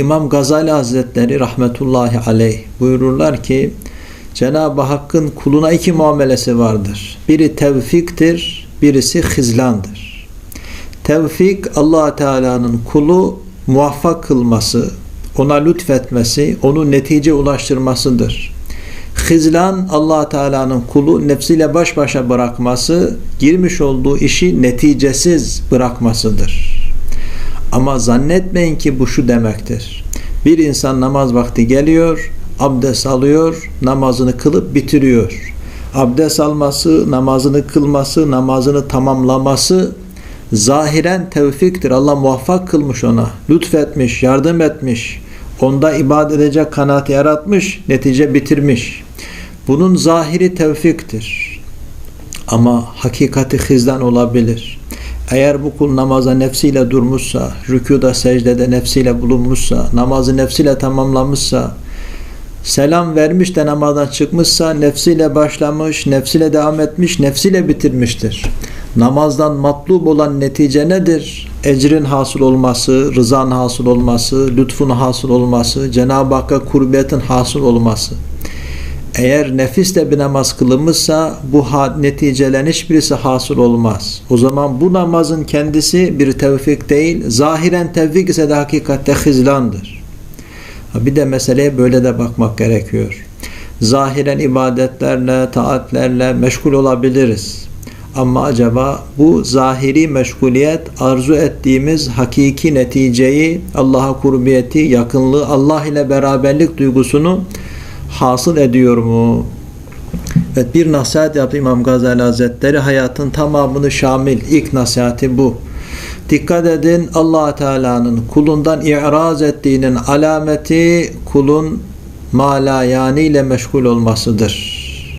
İmam Gazali Hazretleri rahmetullahi aleyh buyururlar ki Cenab-ı Hakk'ın kuluna iki muamelesi vardır. Biri tevfiktir, birisi hizlandır. Tevfik allah Teala'nın kulu muvaffak kılması, ona lütfetmesi, onu netice ulaştırmasıdır. Hizlan allah Teala'nın kulu nefsiyle baş başa bırakması, girmiş olduğu işi neticesiz bırakmasıdır. Ama zannetmeyin ki bu şu demektir. Bir insan namaz vakti geliyor, abdest alıyor, namazını kılıp bitiriyor. Abdest alması, namazını kılması, namazını tamamlaması zahiren tevfiktir. Allah muvaffak kılmış ona. Lütfetmiş, yardım etmiş. Onda ibadet edecek kanaat yaratmış, netice bitirmiş. Bunun zahiri tevfiktir. Ama hakikati hizdan olabilir. Eğer bu kul namaza nefsiyle durmuşsa, rükuda secdede nefsiyle bulunmuşsa, namazı nefsiyle tamamlamışsa, selam vermiş de namazdan çıkmışsa, nefsiyle başlamış, nefsiyle devam etmiş, nefsiyle bitirmiştir. Namazdan matlub olan netice nedir? Ecrin hasıl olması, rızan hasıl olması, lütfun hasıl olması, Cenab-ı Hakk'a kurbiyetin hasıl olması. Eğer nefisle bir namaz kılınmışsa bu neticelerin hiçbirisi hasıl olmaz. O zaman bu namazın kendisi bir tevfik değil, zahiren tevfik ise de hakikatte hizlandır. Bir de meseleye böyle de bakmak gerekiyor. Zahiren ibadetlerle, taatlerle meşgul olabiliriz. Ama acaba bu zahiri meşguliyet arzu ettiğimiz hakiki neticeyi, Allah'a kurbiyeti, yakınlığı, Allah ile beraberlik duygusunu hasıl ediyor mu? Evet bir nasihat yaptı İmam Gazali Hazretleri hayatın tamamını şamil. İlk nasihati bu. Dikkat edin allah Teala'nın kulundan i'raz ettiğinin alameti kulun malayani ile meşgul olmasıdır.